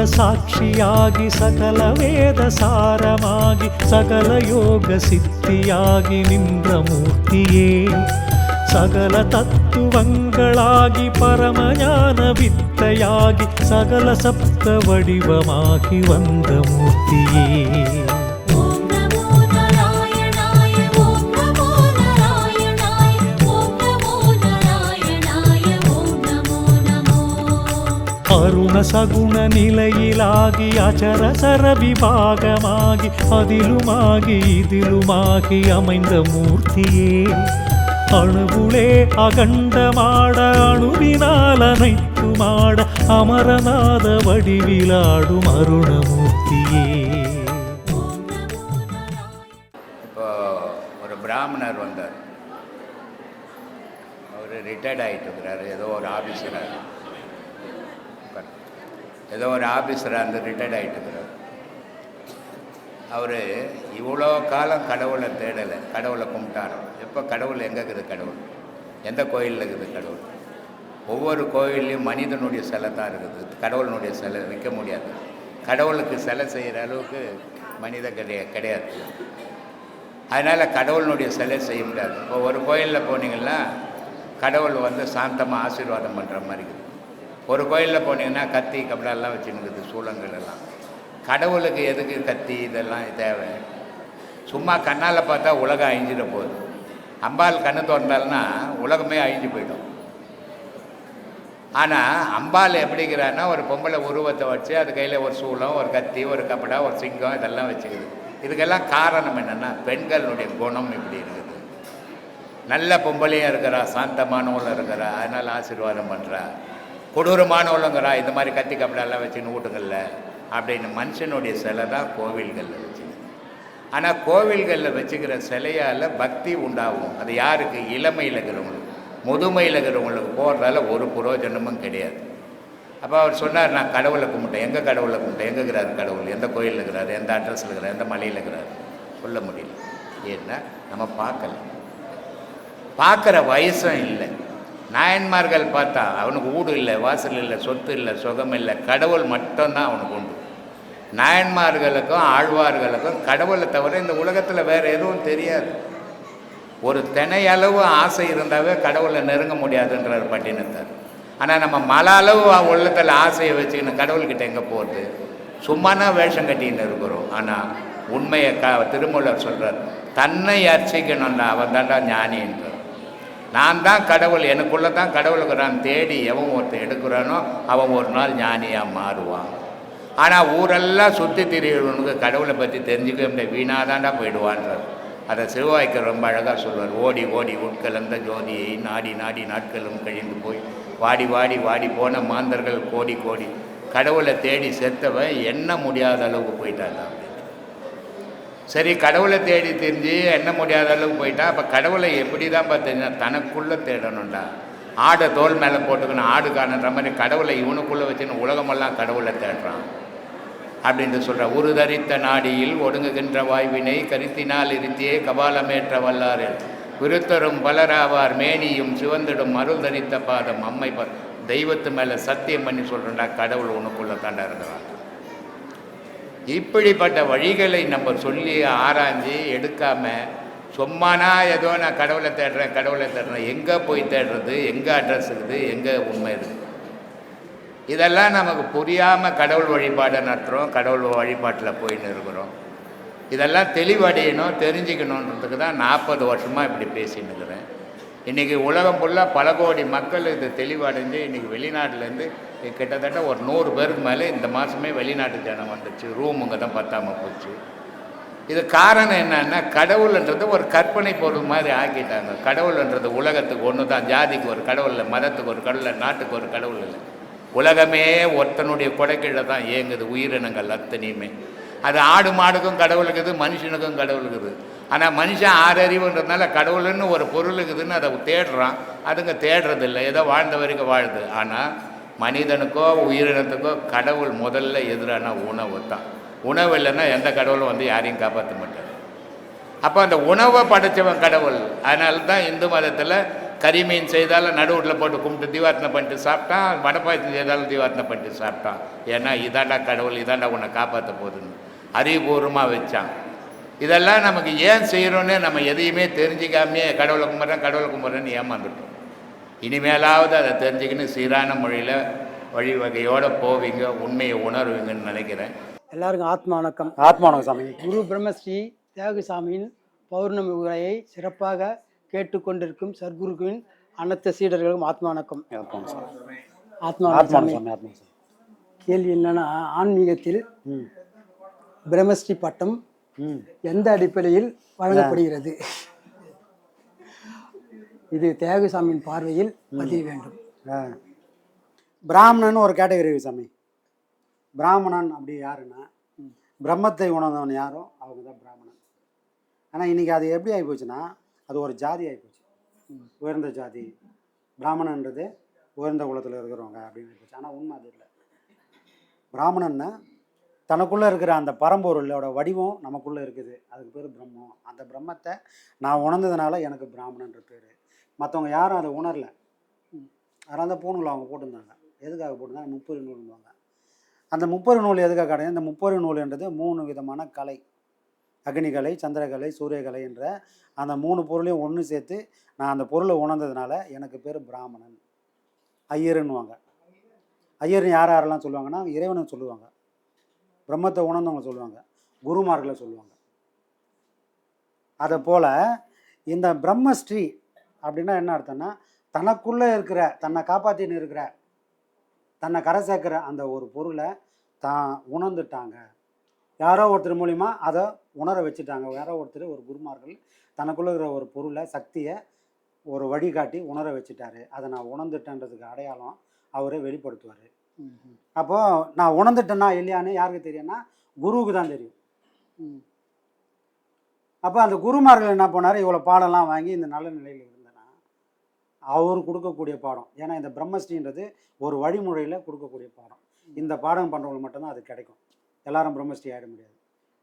ಸರ್ವಲೋಕ ಸಾಕ್ಷಿಯಾಗಿ ಸಕಲ ವೇದ ಸಾರಮಾಗಿ ಸಕಲ ಯೋಗ ಸಿದ್ಧಿಯಾಗಿ ನಿಂದ್ರ ಮೂರ್ತಿಯೇ ಸಕಲ ತತ್ವಗಳಾಗಿ ಪರಮಜ್ಞಾನ ವಿತ್ತಯಾಗಿ ಸಕಲ ಸಪ್ತ ವಡಿವಮಾಗಿ ವಂದ ಮೂರ್ತಿಯೇ ரசகுண நிலையிலாகி அச்சரசர விபாகமாகி அதிலுமாகி இதிலுமாகி அமைந்த மூர்த்தியே. அணுகுளே அகண்டமாட அணுவினால் அனைத்துமாட அமரநாத வடிவிலாடும் அருணமூர்த்தியே. இப்போ ஒரு பிராமணர் வந்தார். அவர் ரிட்டையர்ட் ஆகிட்டு இருக்கிறார். ஏதோ ஒரு ஆஃபீஸராக ஏதோ ஒரு ஆஃபீஸராக இருந்து ரிட்டையர்ட் ஆகிட்டு இருக்கிறார் அவர் இவ்வளோ காலம் கடவுளை தேடலை. கடவுளை கும்பிட்டாரோ. எப்போ கடவுள் எங்கே இருக்குது கடவுள்? எந்த கோயிலில் இருக்குது கடவுள்? ஒவ்வொரு கோயில்லையும் மனிதனுடைய சிலை தான் இருக்குது. கடவுளினுடைய சிலை வைக்க முடியாது. கடவுளுக்கு சிலை செய்கிற அளவுக்கு மனிதன் கிடையா கிடையாது. அதனால் கடவுளினுடைய சிலை செய்ய முடியாது. இப்போ ஒரு கோயிலில் போனீங்கன்னா கடவுள் வந்து சாந்தமாக ஆசீர்வாதம் பண்ணுற மாதிரி இருக்குது. ஒரு கோயிலில் போனீங்கன்னா கத்தி கபடெல்லாம் வச்சுருக்குது சூளங்கள் எல்லாம். கடவுளுக்கு எதுக்கு கத்தி இதெல்லாம் தேவை? சும்மா கண்ணால் பார்த்தா உலகம் அழிஞ்சிட போகுது. அம்பாள் கண்ணு திறந்தால்னா உலகமே அழிஞ்சு போயிடும். ஆனால் அம்பாள் எப்படிங்கிறான்னா ஒரு பொம்பளை உருவத்தை வச்சு அது கையில் ஒரு சூளம் ஒரு கத்தி ஒரு கப்படா ஒரு சிங்கம் இதெல்லாம் வச்சுக்குது. இதுக்கெல்லாம் காரணம் என்னென்னா பெண்களுடைய குணம் இப்படி இருக்குது. நல்ல பொம்பளையும் இருக்கிறா சாந்தமானவளும் இருக்கிறா அதனால் ஆசீர்வாதம் பண்ணுறா கொடூரமானவளுங்கிறா இந்த மாதிரி கத்தி கப்படெல்லாம் வச்சுன்னு வீட்டுங்களில் அப்படின்னு மனுஷனுடைய சிலை தான் கோவில்களில் வச்சுக்கணும் ஆனால் கோவில்களில் வச்சுக்கிற சிலையால் பக்தி உண்டாகும். அது யாருக்கு? இளமையில் இருக்கிறவங்களுக்கு. முதுமையில் இருக்கிறவங்களுக்கு போடுறதால ஒரு புரோஜனமும் கிடையாது. அப்போ அவர் சொன்னார் நான் கடவுளை கும்பிட்டேன். எங்கே கடவுளை கும்பிட்டேன்? எங்கே இருக்கிறார் கடவுள்? எந்த கோயிலில் இருக்கிறார்? எந்த அட்ரஸில் இருக்கிறார்? எந்த மலையில் இருக்கிறார்? சொல்ல முடியல. ஏன்னா நம்ம பார்க்கல. பார்க்குற வயசும் இல்லை. நாயன்மார்கள் பார்த்தா அவனுக்கு வீடு இல்லை வாசல் இல்லை சொத்து இல்லை சுகம் இல்லை. கடவுள் மட்டும்தான் அவனுக்கு உண்டு. நாயன்மார்களுக்கும் ஆழ்வார்களுக்கும் கடவுளை தவிர இந்த உலகத்தில் வேறு எதுவும் தெரியாது. ஒரு தினையளவு ஆசை இருந்தாவே கடவுளை நெருங்க முடியாதுன்றார் பட்டினத்தார். ஆனால் நம்ம மல அளவு உள்ளத்தில் ஆசையை வச்சுக்கின்னு கடவுள்கிட்ட எங்கே போகிறது சும்மானா வேஷம் கட்டின்னு இருக்கிறோம். ஆனால் உண்மையை க திருமூலர் சொல்கிறார் தன்னை அர்ச்சிக்கணும்டா அவன் தாண்டா ஞானின்றார். நான் தான் கடவுள் எனக்குள்ளே தான் கடவுளுக்குறான் தேடி எவன் ஒருத்தன் எடுக்கிறானோ அவன் ஒரு நாள் ஞானியாக மாறுவான். ஆனால் ஊரெல்லாம் சுற்றி திரிகிறவனுக்கு கடவுளை பற்றி தெரிஞ்சுக்க முடியாது வீணாக தாண்டா போயிடுவான்றார் அதை சிறுவாய்க்கு ரொம்ப அழகாக சொல்வார். ஓடி ஓடி உட்கலந்த ஜோதியை நாடி நாடி நாட்களும் கழிந்து போய் வாடி வாடி வாடி போன மாந்தர்கள் கோடி கோடி. கடவுளை தேடி செத்தவன் எண்ண முடியாத அளவுக்கு போயிட்டான் சரி கடவுளை தேடி தெரிஞ்சு எண்ண முடியாத அளவுக்கு போயிட்டா அப்போ கடவுளை எப்படி தான் பார்த்தீங்கன்னா தனக்குள்ளே தேடணும்டா. ஆடை தோல் மேலே போட்டுக்கணும் ஆடு காணுன்ற மாதிரி கடவுளை இவனுக்குள்ளே வச்சுன்னு உலகமெல்லாம் கடவுளை தேடுறான் அப்படின்ட்டு சொல்கிறான் ஒரு தரித்த நாடியில் ஒடுங்குகின்ற வாய்வினை கருத்தினால் இருத்தியே கபாலமேற்ற வல்லாரில் விருத்தரும் பலராவார் மேனியும் சிவந்திடும் அருள் தரித்த பாதம். அம்மை ப தெய்வத்து மேலே சத்தியம் பண்ணி சொல்கிறேன்டா கடவுள் உனக்குள்ளே தாண்டா இருக்கிறான் இப்படிப்பட்ட வழிகளை நம்ம சொல்லி ஆராய்ஞ்சு எடுக்காம சும்மானா ஏதோ நான் கடவுளை தேடுறேன் கடவுளை தேடுறேன். எங்கே போய் தேடுறது எங்கே அட்ரஸ் இருக்குது எங்கே உண்மை இருக்குது? இதெல்லாம் நமக்கு புரியாமல் கடவுள் வழிபாடை நடத்துகிறோம் கடவுள் வழிபாட்டில் போயின்னு இருக்கிறோம். இதெல்லாம் தெளிவடையணும் தெரிஞ்சுக்கணுன்றதுக்கு தான் நாற்பது வருஷமாக இப்படி பேசின்னு இருக்கிறேன். இன்றைக்கி உலகம் ஃபுல்லாக பல கோடி மக்கள் இது தெளிவடைஞ்சு இன்றைக்கி வெளிநாட்டிலேருந்து கிட்டத்தட்ட ஒரு நூறு பேருக்கு மேலே இந்த மாதமே வெளிநாட்டு ஜனம் வந்துச்சு. ரூமுங்க தான் பத்தாமல் போச்சு. இது காரணம் என்னன்னா கடவுள்ன்றது ஒரு கற்பனை பொருள் மாதிரி ஆக்கிட்டாங்க. கடவுள்ன்றது உலகத்துக்கு ஒன்று தான் ஜாதிக்கு ஒரு கடவுள் இல்லை மதத்துக்கு ஒரு கடவுள் இல்லை நாட்டுக்கு ஒரு கடவுள் இல்லை. உலகமே ஒருத்தனுடைய கொடைக்கீழே தான் இயங்குது உயிரினங்கள் அத்தனையுமே. அது ஆடு மாடுக்கும் கடவுள் இருக்குது மனுஷனுக்கும் கடவுள் இருக்குது ஆனால் மனுஷன் ஆறறிவுன்றதுனால கடவுள்னு ஒரு பொருள் இருக்குதுன்னு அதை தேடுறான். அதுங்க தேடுறது இல்லை ஏதோ வாழ்ந்த வரைக்கும் வாழுது. ஆனால் மனிதனுக்கோ உயிரினத்துக்கோ கடவுள் முதல்ல எதிரான உணவு தான். உணவு இல்லைன்னா எந்த கடவுளும் வந்து யாரையும் காப்பாற்ற மாட்டார். அப்போ அந்த உணவை படைச்சவன் கடவுள். அதனால தான் இந்து மதத்தில் கரிமீன் செய்தாலும் நடுவில் போட்டு கும்பிட்டு தீவார்த்தனை பண்ணிட்டு சாப்பிட்டான் வடப்பாயத்தம் செய்தாலும் தீவார்த்தனை பண்ணிட்டு சாப்பிட்டான். ஏன்னா இதாண்டா கடவுள் இதாண்டா உன்னை காப்பாற்ற போகுதுன்னு. அறிவுபூர்வமாக வச்சான். இதெல்லாம் நமக்கு ஏன் செய்கிறோன்னு நம்ம எதையுமே தெரிஞ்சிக்காமையே கடவுளை கும்பிட்றேன் கடவுளை கும்பிட்றேன்னு ஏமாந்துட்டோம். இனிமேலாவது அதை தெரிஞ்சுக்கின்னு சீரான மொழியில் வழிவகையோடு போவீங்க உண்மையை உணர்வீங்கன்னு நினைக்கிறேன். எல்லாருக்கும் ஆத்மா வணக்கம். ஆத்மா வணக்கம் சாமி. குரு பிரம்மஸ்ரீ தியாகசாமியின் பௌர்ணமி உரையை சிறப்பாக கேட்டுக்கொண்டிருக்கும் சர்க்குருவின் அனைத்து சீடர்களுக்கும் ஆத்மா வணக்கம். ஆத்மா. ஆத்மா ஆத்மா வணக்கம் வணக்கம் சாமி. சாமி ஆத்மா சாமி. கேள்வி என்னன்னா ஆன்மீகத்தில் ம். பிரம்மஸ்ரீ பட்டம் எந்த அடிப்படையில் வழங்கப்படுகிறது? இது தியாகசாமியின் பார்வையில் பதிய வேண்டும். பிராமணன் ஒரு கேட்டகரி சாமி. பிராமணன் அப்படி யாருன்னா பிரம்மத்தை உணர்ந்தவன் யாரோ அவங்க தான் பிராமணன். ஆனால் இன்னைக்கு அது எப்படி ஆகி போச்சுன்னா அது ஒரு ஜாதி ஆகி போச்சு. உயர்ந்த ஜாதி. பிராமணன்றது உயர்ந்த குலத்தில் இருக்கிறவங்க அப்படின்னு போச்சு. ஆனால் உண்மை அது இல்லை. பிராமணன்னா தனக்குள்ளே இருக்கிற அந்த பரம்பொருளோட வடிவம் நமக்குள்ளே இருக்குது. அதுக்கு பேர் பிரம்மம். அந்த பிரம்மத்தை நான் உணர்ந்ததுனால எனக்கு பிராமணன்ற பேர். மற்றவங்க யாரும் அதை உணரல. அதனால தான் பூணூல் அவங்க போட்டிருந்தாங்க. எதுக்காக போட்டிருந்தாங்க? முப்பது நூல்வாங்க அந்த முப்பது நூல் எதுக்காக கிடையாது இந்த முப்பது நூல்ன்றது மூணு விதமான கலை. அக்னிகலை சந்திரகலை சூரியகலை என்ற அந்த மூணு பொருளையும் ஒன்று சேர்த்து நான் அந்த பொருளை உணர்ந்ததுனால எனக்கு பேர் பிராமணன். ஐயருன்னுவாங்க. ஐயர்னு யார் யாரெல்லாம் சொல்லுவாங்கன்னா இறைவனை சொல்லுவாங்க. பிரம்மத்தை உணர்ந்தவங்க சொல்லுவாங்க. குருமார்களை சொல்லுவாங்க. அதை போல் இந்த பிரம்மஸ்ரீ அப்படின்னா என்ன அர்த்தம்னா தனக்குள்ளே இருக்கிற தன்னை காப்பாற்றின்னு இருக்கிற தன்னை கரை சேர்க்குற அந்த ஒரு பொருளை தான் உணர்ந்துட்டாங்க. யாரோ ஒருத்தர் மூலிமா அதை உணர வச்சுட்டாங்க. யாரோ ஒருத்தர் ஒரு குருமார்கள் தனக்குள்ளே இருக்கிற ஒரு பொருளை சக்தியை ஒரு வழிகாட்டி உணர வச்சுட்டாரு. அதை நான் உணர்ந்துட்டேன்றதுக்கு அடையாளம் அவரே வெளிப்படுத்துவார். அப்போது நான் உணர்ந்துட்டேன்னா இல்லையான்னு யாருக்கு தெரியும்னா குருவுக்கு தான் தெரியும். அப்போ அந்த குருமார்கள் என்ன பண்ணார்? இவ்வளோ பாடம்லாம் வாங்கி இந்த நல்ல நிலையில் இருந்தேன்னா அவர் கொடுக்கக்கூடிய பாடம். ஏன்னா இந்த பிரம்மஸ்ரீன்றது ஒரு வழிமுறையில் கொடுக்கக்கூடிய பாடம். இந்த பாடம் பண்ணுறவங்களுக்கு மட்டும்தான் அது கிடைக்கும். எல்லாரும் பிரம்மஸ்ரீ ஆகிட முடியாது.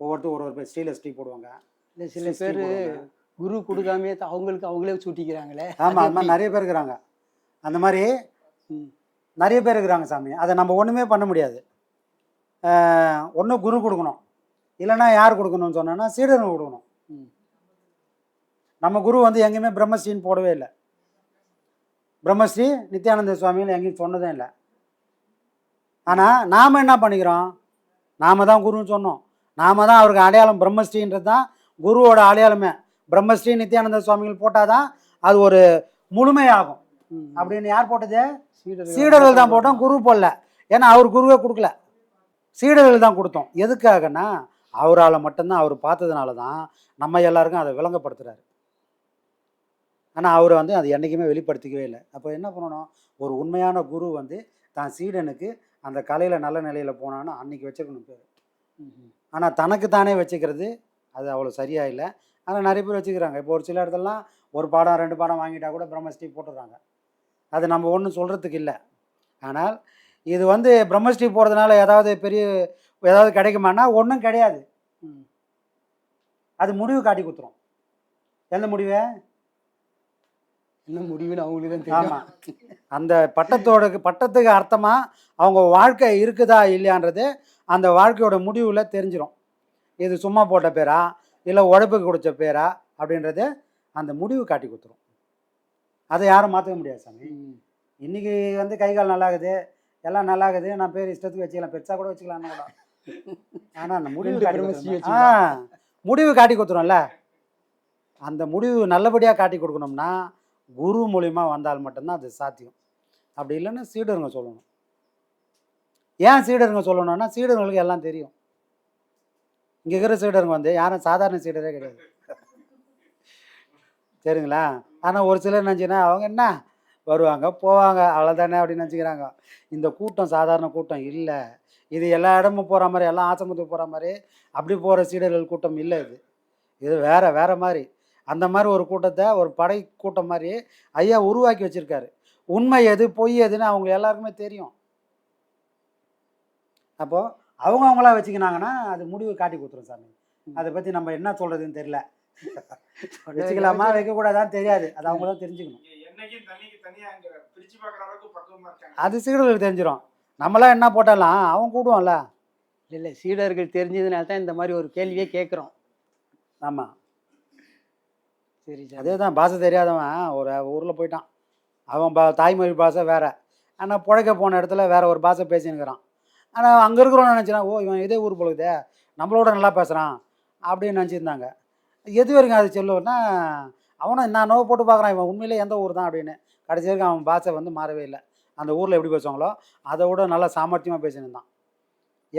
ஒவ்வொருத்தரும் ஒரு ஒரு பேர் ஸ்ரீல ஸ்ரீ போடுவாங்க. இல்லை சில பேர் குரு கொடுக்காமே அவங்களுக்கு அவங்களே சூட்டிக்கிறாங்களே. ஆமாம் அது மாதிரி நிறைய பேர் இருக்கிறாங்க. அந்த மாதிரி. நிறைய பேர் இருக்கிறாங்க சாமி. அதை நம்ம ஒன்றுமே பண்ண முடியாது. ஒன்று குரு கொடுக்கணும். இல்லைன்னா யார் கொடுக்கணும்னு சொன்னோன்னா சீடர்கள் கொடுக்கணும். ம். நம்ம குரு வந்து எங்கேயுமே பிரம்மஸ்ரீன்னு போடவே இல்லை. பிரம்மஸ்ரீ நித்யானந்த சுவாமிகள் எங்கேயும் சொன்னதே இல்லை. ஆனால் நாம் என்ன பண்ணிக்கிறோம்? நாம தான் குருன்னு சொன்னோம். நாம தான் அவருக்கு அடையாளம் பிரம்மஸ்ரீன்றது தான் குருவோட அடையாளமே. பிரம்மஸ்ரீ நித்யானந்த சுவாமிகள் போட்டால் தான் அது ஒரு முழுமையாகும். அப்படின்னு யார் போட்டது? சீடர்கள் தான் போட்டோம் குரு போடல. ஏன்னா அவர் குருவே கொடுக்கல. சீடர்கள் தான் கொடுத்தோம். எதுக்காகன்னா அவரால் மட்டும்தான் அவர் பார்த்ததுனால தான் நம்ம எல்லாருக்கும் அதை விளங்கப்படுத்துறாரு. ஆனால் அவர் வந்து அது என்றைக்குமே வெளிப்படுத்திக்கவே இல்லை. அப்போ என்ன பண்ணணும்? ஒரு உண்மையான குரு வந்து தான் சீடனுக்கு அந்த கலையில் நல்ல நிலையில் போனான்னு அன்னைக்கு வச்சிருக்கணும் பேர். ஆனால் தனக்கு தானே வச்சுக்கிறது அது அவ்வளோ சரியா இல்லை. ஆனால் நிறைய பேர் வச்சுக்கிறாங்க. இப்போ ஒரு சில இடத்துலலாம் ஒரு பாடம் ரெண்டு பாடம் வாங்கிட்டா கூட பிரம்மஸ்ரீ போட்டுடுறாங்க. அது நம்ம ஒன்றும் சொல்கிறதுக்கு இல்லை. ஆனால் இது வந்து பிரம்மஸ்ரீ போகிறதுனால ஏதாவது பெரிய ஏதாவது கிடைக்குமானா ஒன்றும் கிடையாது. ம். அது முடிவு காட்டி கொடுத்துரும் எந்த முடிவு? என்ன முடிவுன்னு அவங்களுக்கு தான் தெரியும். ஆமாம் அந்த பட்டத்தோட பட்டத்துக்கு அர்த்தமாக அவங்க வாழ்க்கை இருக்குதா இல்லையான்றது அந்த வாழ்க்கையோட முடிவில் தெரிஞ்சிடும் இது சும்மா போட்ட பேரா? இல்லை உழைப்புக்கு கொடுத்த பேரா? அப்படின்றது அந்த முடிவு காட்டி கொடுத்துரும் அதை யாரும் மாற்றவே முடியாது சாமி. இன்றைக்கி வந்து கை கால் நல்லா இருக்குது எல்லாம் நல்லா இருக்குது நான் பேர் இஷ்டத்துக்கு வச்சுக்கலாம் பெருசாக கூட வச்சுக்கலாம் கூட. ஆனால் அந்த முடிவு காட்டி ஆ முடிவு காட்டி கொடுத்துரும்ல அந்த முடிவு நல்லபடியாக காட்டி கொடுக்கணும்னா குரு மூலிமா வந்தால் மட்டும்தான் அது சாத்தியம். அப்படி இல்லைன்னா சீடருங்க சொல்லணும். ஏன் சீடருங்க சொல்லணும்னா சீடர்களுக்கு எல்லாம் தெரியும். இங்கே இருக்கிற சீடருங்க வந்து யாரும் சாதாரண சீடரே கிடையாது. சரிங்களா? ஆனால் ஒரு சிலர் நினச்சின்னா அவங்க என்ன வருவாங்க? போவாங்க. அவ்வளோதானே அப்படின்னு நினச்சிக்கிறாங்க. இந்த கூட்டம் சாதாரண கூட்டம் இல்லை. இது எல்லா இடமும் போகிற மாதிரி எல்லாம் ஆச்சமத்துக்கு போகிற மாதிரி அப்படி போகிற சீடர்கள் கூட்டம் இல்லை இது. இது வேற வேற மாதிரி. அந்த மாதிரி ஒரு கூட்டத்தை ஒரு படை கூட்டம் மாதிரி ஐயா உருவாக்கி வச்சிருக்காரு. உண்மை எது பொய் எதுன்னு அவங்க எல்லாருக்குமே தெரியும். அப்போது அவங்க அவங்களா வச்சுக்கினாங்கன்னா அது முடிவு காட்டி கொடுத்துரும் சாமி. அதை பற்றி நம்ம என்ன சொல்கிறதுன்னு தெரியல. வச்சுக்கலாமா வைக்கக்கூடாதான்னு தெரியாது. அது அவங்க தான் தெரிஞ்சுக்கணும். அது சீடர்களுக்கு தெரிஞ்சிடும் நம்மளாம் என்ன போட்டாலாம் அவன் கூடுவான்ல. இல்லை இல்லை சீடர்கள் தெரிஞ்சதுனால தான் இந்த மாதிரி ஒரு கேள்வியே கேட்குறோம். ஆமாம் சரி சார். அதே தான் பாஷை தெரியாதவன் ஒரு ஊரில் போயிட்டான். அவன் பா தாய்மொழி பாஷை வேற. ஆனால் புழைக்க போன இடத்துல வேற ஒரு பாஷை பேசினுக்கிறான். ஆனால் அங்கே இருக்கிறவன் நினச்சினா ஓ இவன் இதே ஊர் பொழுதே நம்மளோட நல்லா பேசுகிறான் அப்படின்னு நினச்சிருந்தாங்க. எது வரைக்கும் அது சொல்லுவேன்னா அவனும் நான் நோவை போட்டு பார்க்குறான் இவன் உண்மையிலே எந்த ஊர் தான் அப்படின்னு. கடைசி வரைக்கும் அவன் பாஷை வந்து மாறவே இல்லை. அந்த ஊரில் எப்படி பேசுவாங்களோ அதை விட நல்லா சாமர்த்தியமாக பேசினிருந்தான்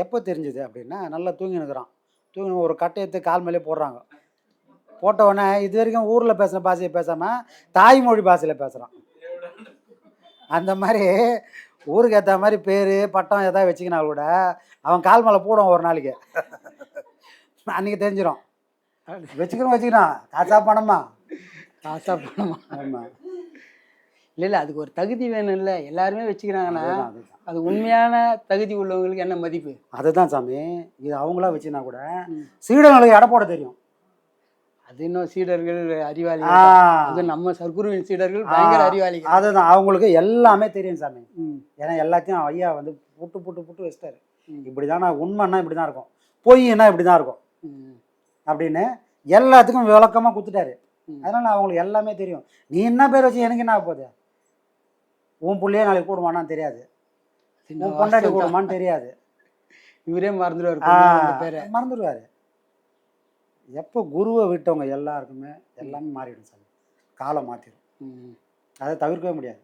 எப்போ தெரிஞ்சுது அப்படின்னா நல்லா தூங்கினுக்கிறான் தூங்கி ஒரு கட்டையத்து கால் மேலே போடுறாங்க. போட்ட உடனே இது வரைக்கும் ஊரில் பேசுகிற பாஷையை பேசாமல் தாய்மொழி பாஷையில் பேசுகிறான் அந்த மாதிரி ஊருக்கு ஏற்ற மாதிரி பேர் பட்டம் எதாவது வச்சுக்கினா கூட அவன் கால் மேலே போடுவான் ஒரு நாளைக்கு. அன்றைக்கி தெரிஞ்சிடும் வச்சுக்கிறோம் வச்சுக்கிறான் காசா பணமா? காசா பணமா? ஆமாம் இல்லை இல்லை அதுக்கு ஒரு தகுதி வேணும் இல்லை எல்லாருமே வச்சுக்கிறாங்கன்னா அது உண்மையான தகுதி உள்ளவங்களுக்கு என்ன மதிப்பு? அதுதான் சாமி. இது அவங்களா வச்சுனா கூட ம். சீடங்களுக்கு எடை போட தெரியும். அது இன்னும் சீடர்கள் அறிவாளி அது நம்ம சர்க்குருவின் சீடர்கள் பயங்கர ஆ, அறிவாளிகள். அதுதான் அவங்களுக்கு எல்லாமே தெரியும் சாமி. ஏன்னா எல்லாத்தையும் ஐயா வந்து புட்டு புட்டு புட்டு வச்சிட்டாரு. ம். இப்படி தான் உண்மைன்னா இப்படி தான் இருக்கும். பொய்னா இப்படி தான் இருக்கும் அப்படின்னு எல்லாத்துக்கும் விளக்கமாக கொடுத்துட்டாரு. அதனால அவங்களுக்கு எல்லாமே தெரியும். நீ என்ன பேர் வச்சு எனக்கு என்ன போகுது? உன் புள்ளையே நாளைக்கு கூடுவானான்னு தெரியாது. உன் பொண்டாட்டி. கூடுமான்னு தெரியாது. இவரே மறந்துடுவார் மறந்துடுவாரு. எப்போ குருவை விட்டவங்க எல்லாருக்குமே எல்லாமே மாறிடும் சார் காலம் மாற்றிடும். அதை தவிர்க்கவே முடியாது.